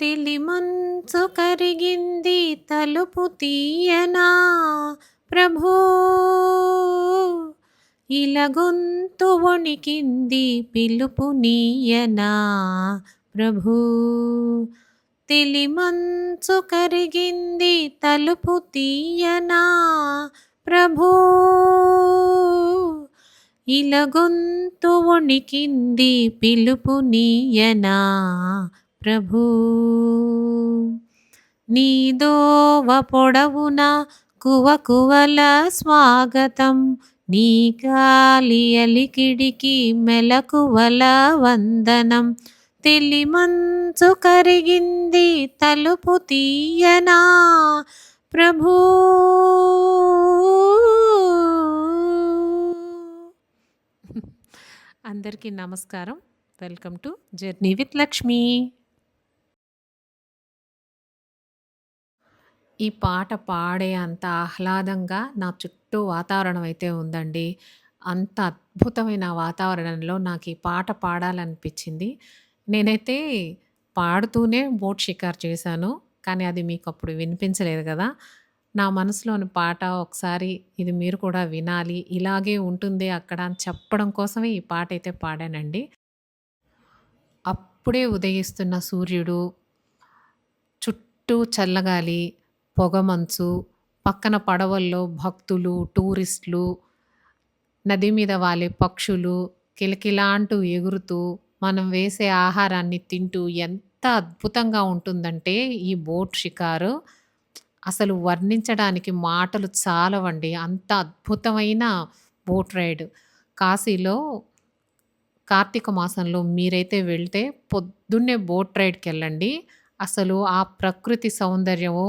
తెలిమంచు కరిగింది తలుపు తీయనా? ప్రభూ! ఇలగొంతు వణికింది పిలుపు నీయనా? ప్రభూ! తెలిమంచు కరిగింది తలుపు తీయనా? ప్రభూ! ఇలగొంతు వణికింది పిలుపు నీయనా? ప్రభూ నీదోవ పొడవున కువ కువల స్వాగతం నీ గాలి అలికిడికి మెలకువల వందనం. తెలిమంచు కరిగింది తలుపు తీయనా ప్రభూ. అందరికీ నమస్కారం. Welcome to journey with Lakshmi. ఈ పాట పాడే అంత ఆహ్లాదంగా నా చుట్టూ వాతావరణం అయితే ఉందండి. అంత అద్భుతమైన వాతావరణంలో నాకు ఈ పాట పాడాలనిపించింది. నేనైతే పాడుతూనే బోట్ షికార్ చేశాను కానీ అది మీకు అప్పుడు వినిపించలేదు కదా. నా మనసులోని పాట ఒకసారి ఇది మీరు కూడా వినాలి ఇలాగే ఉంటుంది అక్కడ అని చెప్పడం కోసమే ఈ పాట అయితే పాడానండి. అప్పుడే ఉదయిస్తున్న సూర్యుడు చుట్టూ చల్లగాలి పొగమంచు పక్కన పడవల్లో భక్తులు టూరిస్టులు నది మీద వాలే పక్షులు కిలకిలాంటూ ఎగురుతూ మనం వేసే ఆహారాన్ని తింటూ ఎంత అద్భుతంగా ఉంటుందంటే ఈ బోట్ షికారు. అసలు వర్ణించడానికి మాటలు చాలవండి. అంత అద్భుతమైన బోట్ రైడ్. కాశీలో కార్తీక మాసంలో మీరైతే వెళ్తే పొద్దున్నే బోట్ రైడ్కి వెళ్ళండి అసలు ఆ ప్రకృతి సౌందర్యము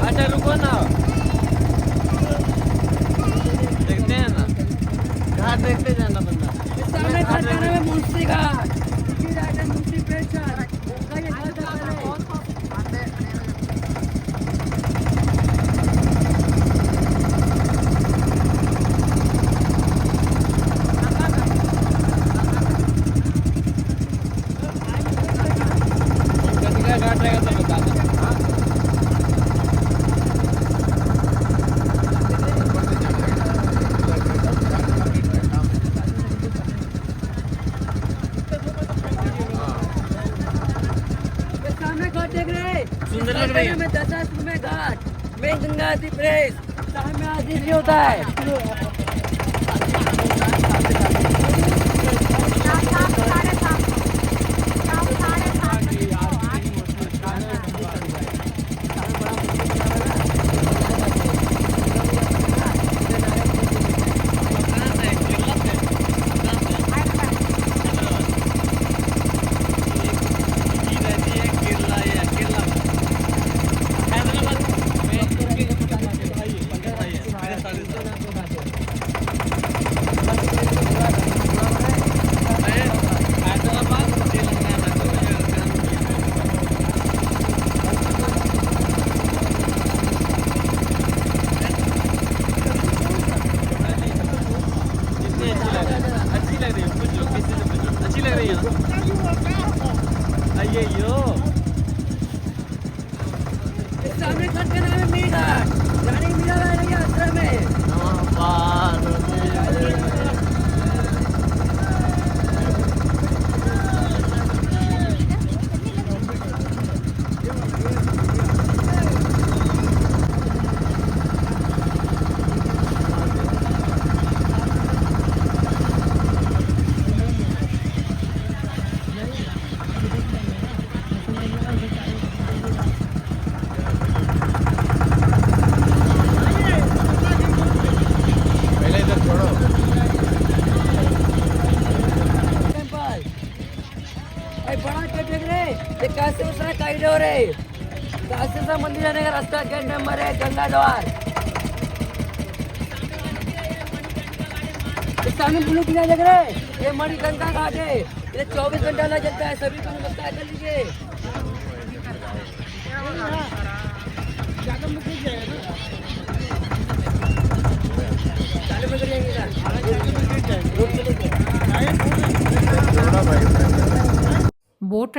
अच्छा रुको ना। देखते हैं ना। घाट देखते जाना बंदा। सामने घाट नाम मुंशी घाट। आधी प्रेस. सहा आधी होत आहे అయ్యయ్యో सामने घाट का नाम है। मेघाट जाने मिला है आश्रम में। काशीसा मंदिर जाने का रास्ता गेट नंबर है गंगा द्वार सामने ब्लू किला लग रहा है। ये मणिकंका घाट है। ये चौबीस घंटा ना चलता है, सभी को नमस्कार कर लीजिए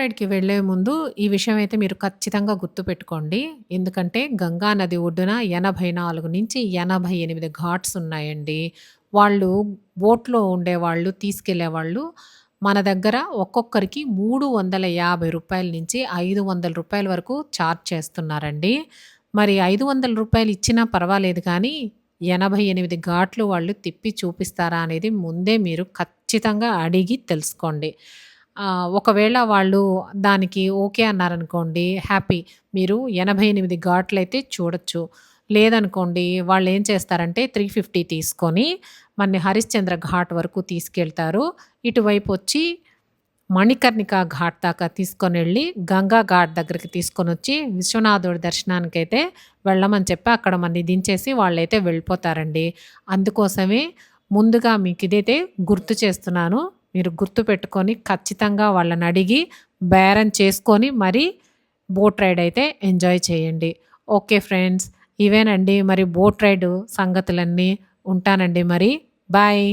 రైడ్‌కి వెళ్ళే ముందు ఈ విషయం అయితే మీరు ఖచ్చితంగా గుర్తుపెట్టుకోండి. ఎందుకంటే గంగా నది ఒడ్డున 84-88 ఘాట్స్ ఉన్నాయండి. వాళ్ళు బోట్‌లో ఉండేవాళ్ళు, తీసుకెళ్ళేవాళ్ళు మన దగ్గర ఒక్కొక్కరికి మూడు వందల యాభై రూపాయల నుంచి ఐదు వందల రూపాయల వరకు ఛార్జ్ చేస్తున్నారండి. మరి ఐదు వందల రూపాయలు ఇచ్చినా పర్వాలేదు కానీ 88 ఘాట్లు వాళ్ళు తిప్పి చూపిస్తారా అనేది ముందే మీరు ఖచ్చితంగా అడిగి తెలుసుకోండి. ఒకవేళ వాళ్ళు దానికి ఓకే అన్నారనుకోండి హ్యాపీ. మీరు ఎనభై ఎనిమిది ఘాట్లు అయితే చూడొచ్చు. లేదనుకోండి వాళ్ళు ఏం చేస్తారంటే 350 తీసుకొని మన హరిశ్చంద్ర ఘాట్ వరకు తీసుకెళ్తారు. ఇటువైపు వచ్చి మణికర్ణిక ఘాట్ దాకా తీసుకొని వెళ్ళి గంగా ఘాట్ దగ్గరికి తీసుకొనొచ్చి విశ్వనాథుడి దర్శనానికైతే వెళ్ళమని చెప్పి అక్కడ మనని దించేసి వాళ్ళైతే వెళ్ళిపోతారండి. అందుకోసమే ముందుగా మీకు ఇదైతే గుర్తు చేస్తున్నాను. మీరు గుర్తుపెట్టుకొని ఖచ్చితంగా వాళ్ళని అడిగి బేరం చేసుకొని మరి బోట్ రైడ్ అయితే ఎంజాయ్ చేయండి. Okay friends. ఇవేనండి మరి బోట్ రైడ్ సంగతులన్నీ. ఉంటానండి మరి. బాయ్.